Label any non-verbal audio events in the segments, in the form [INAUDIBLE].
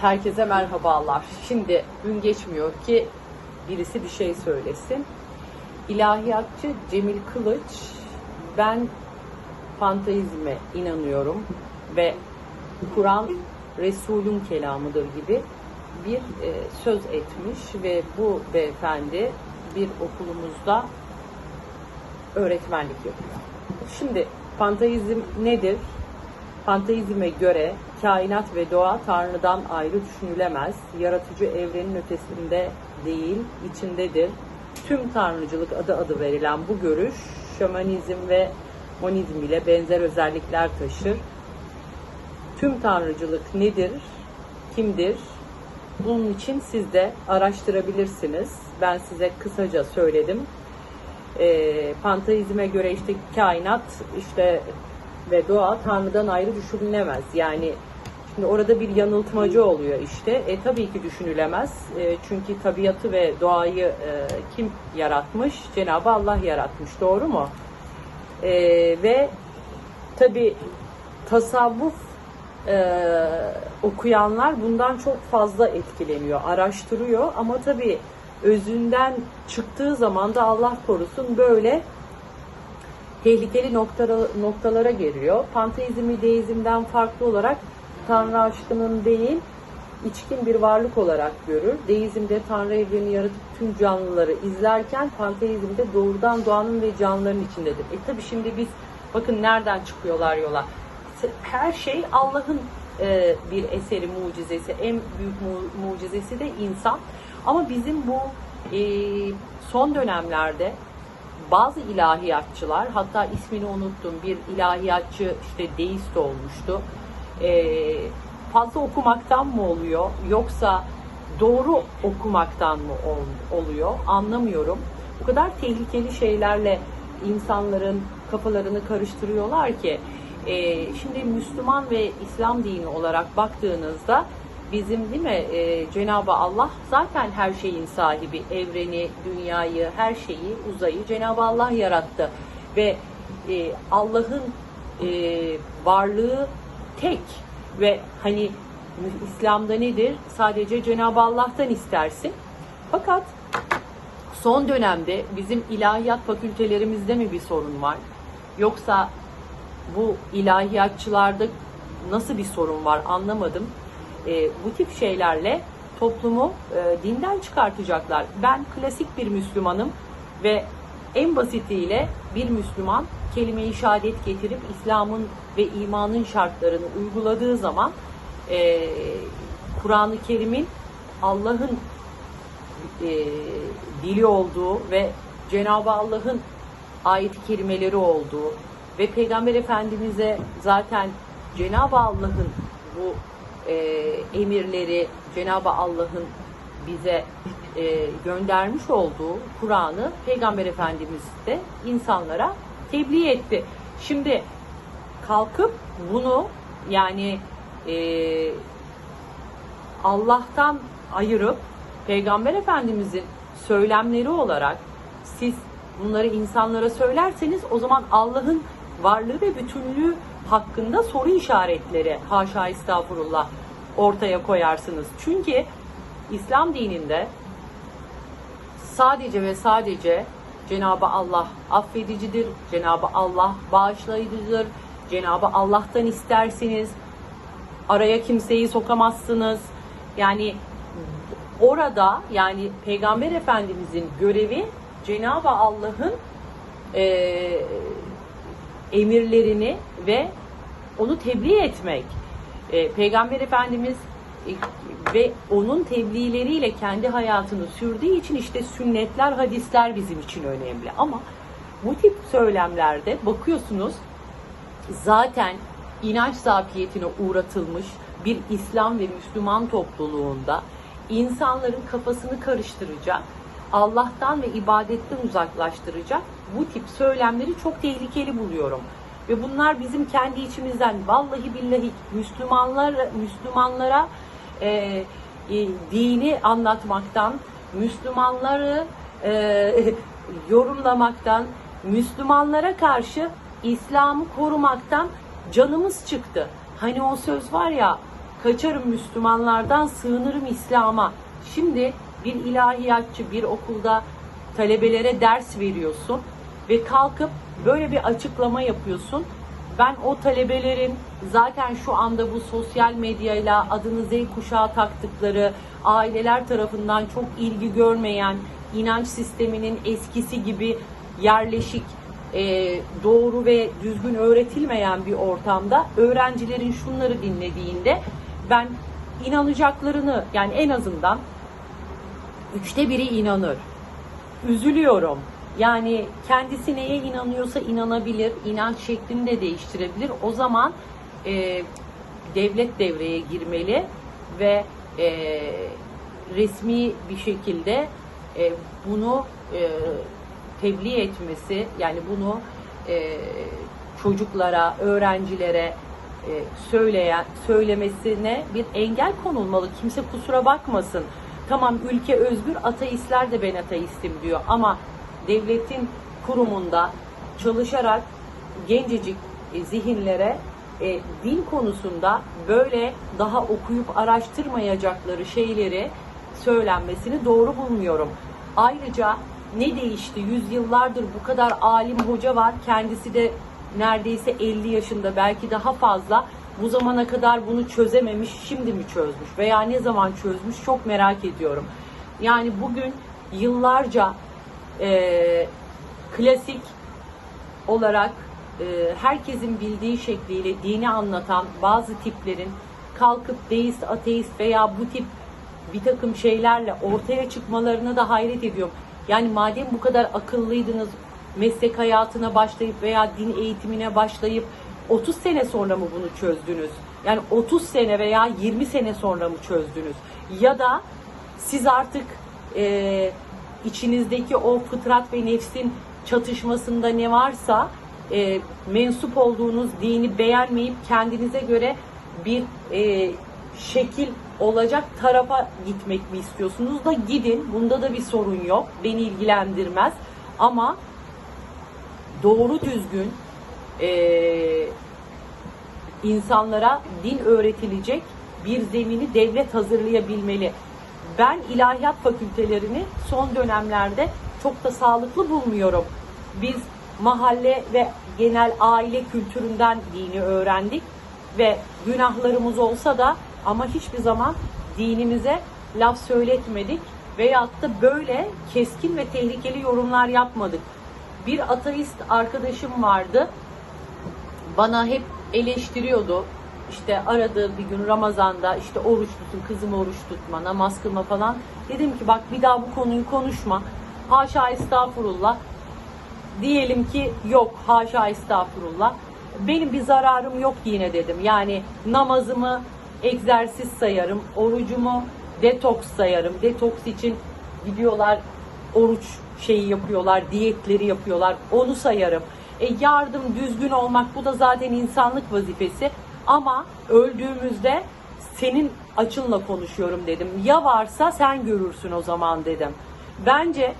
herkese merhabalar. Şimdi gün geçmiyor ki birisi bir şey söylesin. İlahiyatçı Cemil Kılıç, ben fanteizme inanıyorum ve Kur'an Resul'ün kelamıdır gibi bir e, söz etmiş ve bu beyefendi bir okulumuzda öğretmenlik yapıyor. Şimdi panteizm nedir? Panteizme göre kainat ve doğa Tanrı'dan ayrı düşünülemez. Yaratıcı evrenin ötesinde değil, içindedir. Tüm tanrıcılık adı adı verilen bu görüş, şamanizm ve monizm ile benzer özellikler taşır. Tüm tanrıcılık nedir? Kimdir? Bunun için siz de araştırabilirsiniz. Ben size kısaca söyledim. E, panteizme göre işte kainat işte ve doğa Tanrı'dan ayrı düşünülemez. Yani şimdi orada bir yanıltmacı oluyor işte. E tabii ki düşünülemez. E, çünkü tabiatı ve doğayı e, kim yaratmış? Cenab-ı Allah yaratmış. Doğru mu? E, ve tabii tasavvuf e, okuyanlar bundan çok fazla etkileniyor, araştırıyor ama tabii özünden çıktığı zaman da Allah korusun böyle tehlikeli noktalara, noktalara geliyor. Panteizmi deizmden farklı olarak Tanrı aşkının değil, içkin bir varlık olarak görür. Deizmde Tanrı evreni yaratıp tüm canlıları izlerken panteizmde doğrudan doğanın ve canlıların içindedir. E tabi şimdi biz bakın nereden çıkıyorlar yola. Her şey Allah'ın e, bir eseri, mucizesi. En büyük mu- mucizesi de insan. Ama bizim bu e, son dönemlerde bazı ilahiyatçılar hatta ismini unuttum bir ilahiyatçı işte deist olmuştu. Ee, fazla okumaktan mı oluyor yoksa doğru okumaktan mı ol- oluyor anlamıyorum. O kadar tehlikeli şeylerle insanların kafalarını karıştırıyorlar ki Ee, şimdi Müslüman ve İslam dini olarak baktığınızda bizim değil mi e, Cenab-ı Allah zaten her şeyin sahibi evreni dünyayı her şeyi uzayı Cenab-ı Allah yarattı ve e, Allah'ın e, varlığı tek ve hani İslam'da nedir? Sadece Cenab-ı Allah'tan istersin. Fakat son dönemde bizim ilahiyat fakültelerimizde mi bir sorun var? Yoksa bu ilahiyatçılarda nasıl bir sorun var anlamadım. E, bu tip şeylerle toplumu e, dinden çıkartacaklar. Ben klasik bir Müslümanım ve en basitiyle bir Müslüman kelime-i şehadet getirip İslam'ın ve imanın şartlarını uyguladığı zaman e, Kur'an-ı Kerim'in Allah'ın e, dili olduğu ve Cenab-ı Allah'ın ayet-i kerimeleri olduğu ve Peygamber Efendimiz'e zaten Cenab-ı Allah'ın bu e, emirleri Cenab-ı Allah'ın bize e, göndermiş olduğu Kur'an'ı Peygamber Efendimiz de insanlara tebliğ etti. Şimdi kalkıp bunu yani e, Allah'tan ayırıp Peygamber Efendimizin söylemleri olarak siz bunları insanlara söylerseniz o zaman Allah'ın varlığı ve bütünlüğü hakkında soru işaretleri haşa estağfurullah ortaya koyarsınız. Çünkü İslam dininde sadece ve sadece Cenabı Allah affedicidir, Cenabı Allah bağışlayıcıdır, Cenabı Allah'tan istersiniz, araya kimseyi sokamazsınız. Yani orada yani Peygamber Efendimizin görevi Cenab-ı Allah'ın e, emirlerini ve onu tebliğ etmek. E, Peygamber Efendimiz ve onun tebliğleriyle kendi hayatını sürdüğü için işte sünnetler, hadisler bizim için önemli. Ama bu tip söylemlerde bakıyorsunuz zaten inanç zafiyetine uğratılmış bir İslam ve Müslüman topluluğunda insanların kafasını karıştıracak, Allah'tan ve ibadetten uzaklaştıracak bu tip söylemleri çok tehlikeli buluyorum. Ve bunlar bizim kendi içimizden vallahi billahi Müslümanlar Müslümanlara e, e, dini anlatmaktan, Müslümanları e, [LAUGHS] yorumlamaktan, Müslümanlara karşı İslam'ı korumaktan canımız çıktı. Hani o söz var ya kaçarım Müslümanlardan, sığınırım İslam'a. Şimdi bir ilahiyatçı bir okulda talebelere ders veriyorsun ve kalkıp böyle bir açıklama yapıyorsun. Ben o talebelerin zaten şu anda bu sosyal medyayla adını Z kuşağı taktıkları aileler tarafından çok ilgi görmeyen inanç sisteminin eskisi gibi yerleşik e, doğru ve düzgün öğretilmeyen bir ortamda öğrencilerin şunları dinlediğinde ben inanacaklarını yani en azından üçte biri inanır. Üzülüyorum. Yani kendisi neye inanıyorsa inanabilir, inanç şeklini de değiştirebilir. O zaman e, devlet devreye girmeli ve e, resmi bir şekilde e, bunu e, tebliğ etmesi, yani bunu e, çocuklara, öğrencilere e, söyleyen söylemesine bir engel konulmalı. Kimse kusura bakmasın. Tamam ülke özgür, ateistler de ben ateistim diyor ama devletin kurumunda çalışarak gencecik e, zihinlere e, din konusunda böyle daha okuyup araştırmayacakları şeyleri söylenmesini doğru bulmuyorum. Ayrıca ne değişti? Yüzyıllardır bu kadar alim hoca var. Kendisi de neredeyse 50 yaşında belki daha fazla. Bu zamana kadar bunu çözememiş, şimdi mi çözmüş veya ne zaman çözmüş çok merak ediyorum. Yani bugün yıllarca e, klasik olarak e, herkesin bildiği şekliyle dini anlatan bazı tiplerin kalkıp deist, ateist veya bu tip bir takım şeylerle ortaya çıkmalarına da hayret ediyorum. Yani madem bu kadar akıllıydınız, meslek hayatına başlayıp veya din eğitimine başlayıp 30 sene sonra mı bunu çözdünüz? Yani 30 sene veya 20 sene sonra mı çözdünüz? Ya da siz artık e, içinizdeki o fıtrat ve nefsin çatışmasında ne varsa e, mensup olduğunuz dini beğenmeyip kendinize göre bir e, şekil olacak tarafa gitmek mi istiyorsunuz da gidin. Bunda da bir sorun yok. Beni ilgilendirmez. Ama doğru düzgün e, insanlara din öğretilecek bir zemini devlet hazırlayabilmeli. Ben ilahiyat fakültelerini son dönemlerde çok da sağlıklı bulmuyorum. Biz mahalle ve genel aile kültüründen dini öğrendik ve günahlarımız olsa da ama hiçbir zaman dinimize laf söyletmedik veyahut da böyle keskin ve tehlikeli yorumlar yapmadık. Bir ateist arkadaşım vardı. Bana hep eleştiriyordu. İşte aradığı bir gün Ramazan'da işte oruç tutun, kızım oruç tutma, namaz kılma falan. Dedim ki bak bir daha bu konuyu konuşma. Haşa estağfurullah. Diyelim ki yok haşa estağfurullah. Benim bir zararım yok yine dedim. Yani namazımı egzersiz sayarım, orucumu detoks sayarım. Detoks için gidiyorlar oruç şeyi yapıyorlar, diyetleri yapıyorlar. Onu sayarım. E, yardım, düzgün olmak bu da zaten insanlık vazifesi. Ama öldüğümüzde senin açınla konuşuyorum dedim. Ya varsa sen görürsün o zaman dedim. Bence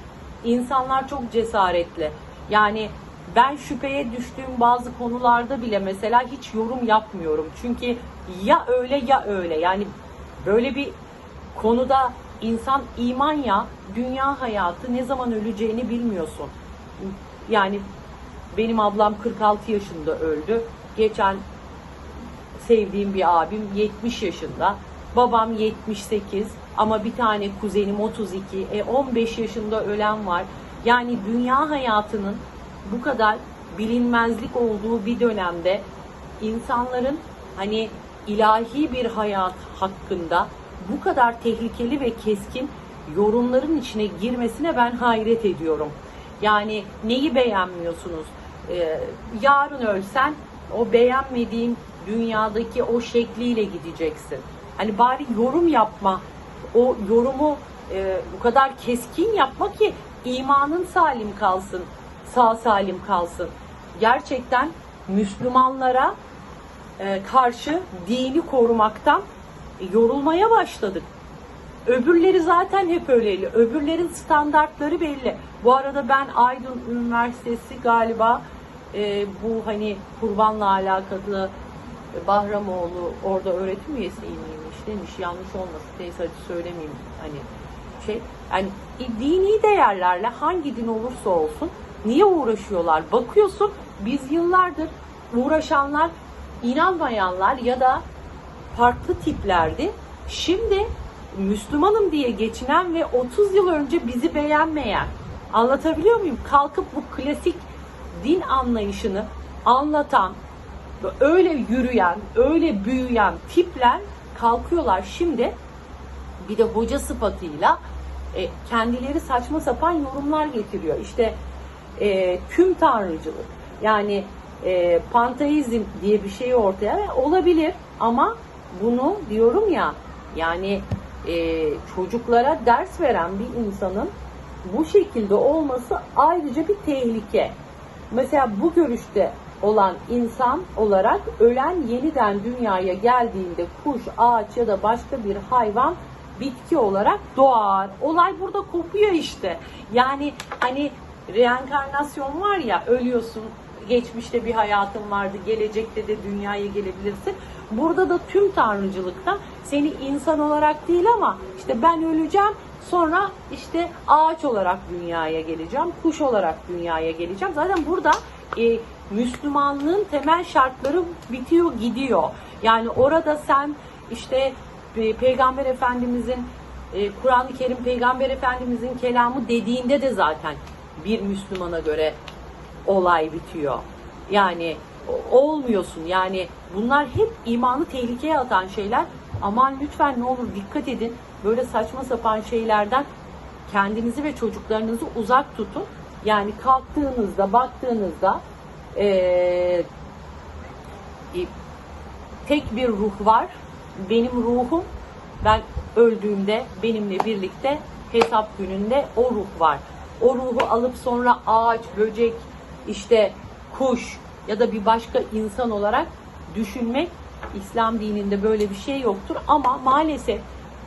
insanlar çok cesaretli. Yani ben şüpheye düştüğüm bazı konularda bile mesela hiç yorum yapmıyorum. Çünkü ya öyle ya öyle. Yani böyle bir konuda insan iman ya dünya hayatı ne zaman öleceğini bilmiyorsun. Yani benim ablam 46 yaşında öldü. Geçen sevdiğim bir abim 70 yaşında. Babam 78 ama bir tane kuzenim 32. E 15 yaşında ölen var. Yani dünya hayatının bu kadar bilinmezlik olduğu bir dönemde insanların hani ilahi bir hayat hakkında bu kadar tehlikeli ve keskin yorumların içine girmesine ben hayret ediyorum. Yani neyi beğenmiyorsunuz? Ee, yarın ölsen o beğenmediğin dünyadaki o şekliyle gideceksin. Hani bari yorum yapma. O yorumu e, bu kadar keskin yapma ki imanın salim kalsın, sağ salim kalsın. Gerçekten Müslümanlara e, karşı dini korumaktan yorulmaya başladık. Öbürleri zaten hep öyleydi. Öbürlerin standartları belli. Bu arada ben Aydın Üniversitesi galiba e, bu hani kurbanla alakalı Bahramoğlu orada öğretim üyesi miymiş demiş. Yanlış olmasın. Neyse hadi söylemeyeyim. Hani şey yani dini değerlerle hangi din olursa olsun niye uğraşıyorlar? Bakıyorsun biz yıllardır uğraşanlar inanmayanlar ya da farklı tiplerdi. Şimdi Müslümanım diye geçinen ve 30 yıl önce bizi beğenmeyen anlatabiliyor muyum? Kalkıp bu klasik din anlayışını anlatan, öyle yürüyen, öyle büyüyen tipler kalkıyorlar şimdi bir de hoca sıfatıyla e, kendileri saçma sapan yorumlar getiriyor. İşte e, tüm tanrıcılık yani e, panteizm diye bir şey ortaya olabilir ama bunu diyorum ya yani e, çocuklara ders veren bir insanın bu şekilde olması ayrıca bir tehlike. Mesela bu görüşte olan insan olarak ölen yeniden dünyaya geldiğinde kuş, ağaç ya da başka bir hayvan bitki olarak doğar. Olay burada kopuyor işte. Yani hani reenkarnasyon var ya ölüyorsun geçmişte bir hayatın vardı gelecekte de dünyaya gelebilirsin. Burada da tüm tanrıcılıkta seni insan olarak değil ama işte ben öleceğim sonra işte ağaç olarak dünyaya geleceğim, kuş olarak dünyaya geleceğim. Zaten burada e, Müslümanlığın temel şartları bitiyor gidiyor. Yani orada sen işte e, Peygamber Efendimizin e, Kur'an-ı Kerim Peygamber Efendimizin kelamı dediğinde de zaten bir Müslümana göre olay bitiyor. Yani olmuyorsun. Yani bunlar hep imanı tehlikeye atan şeyler. Aman lütfen ne olur dikkat edin. Böyle saçma sapan şeylerden kendinizi ve çocuklarınızı uzak tutun. Yani kalktığınızda, baktığınızda e, tek bir ruh var. Benim ruhum ben öldüğümde benimle birlikte hesap gününde o ruh var. O ruhu alıp sonra ağaç, böcek, işte kuş ya da bir başka insan olarak düşünmek İslam dininde böyle bir şey yoktur ama maalesef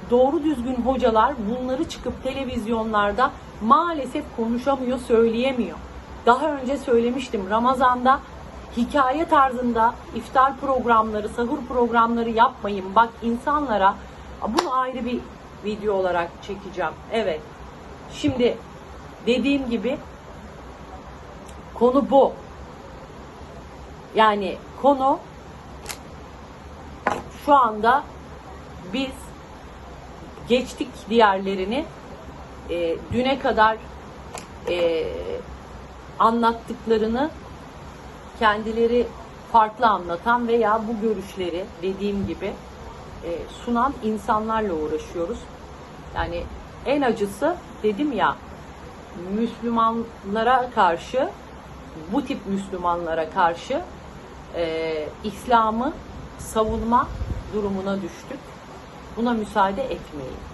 doğru düzgün hocalar bunları çıkıp televizyonlarda maalesef konuşamıyor, söyleyemiyor. Daha önce söylemiştim Ramazan'da hikaye tarzında iftar programları, sahur programları yapmayın. Bak insanlara bunu ayrı bir video olarak çekeceğim. Evet. Şimdi dediğim gibi konu bu. Yani konu şu anda biz geçtik diğerlerini e, düne kadar e, anlattıklarını kendileri farklı anlatan veya bu görüşleri dediğim gibi e, sunan insanlarla uğraşıyoruz. Yani en acısı dedim ya Müslümanlara karşı bu tip Müslümanlara karşı e, İslam'ı savunma durumuna düştük. Buna müsaade etmeyin.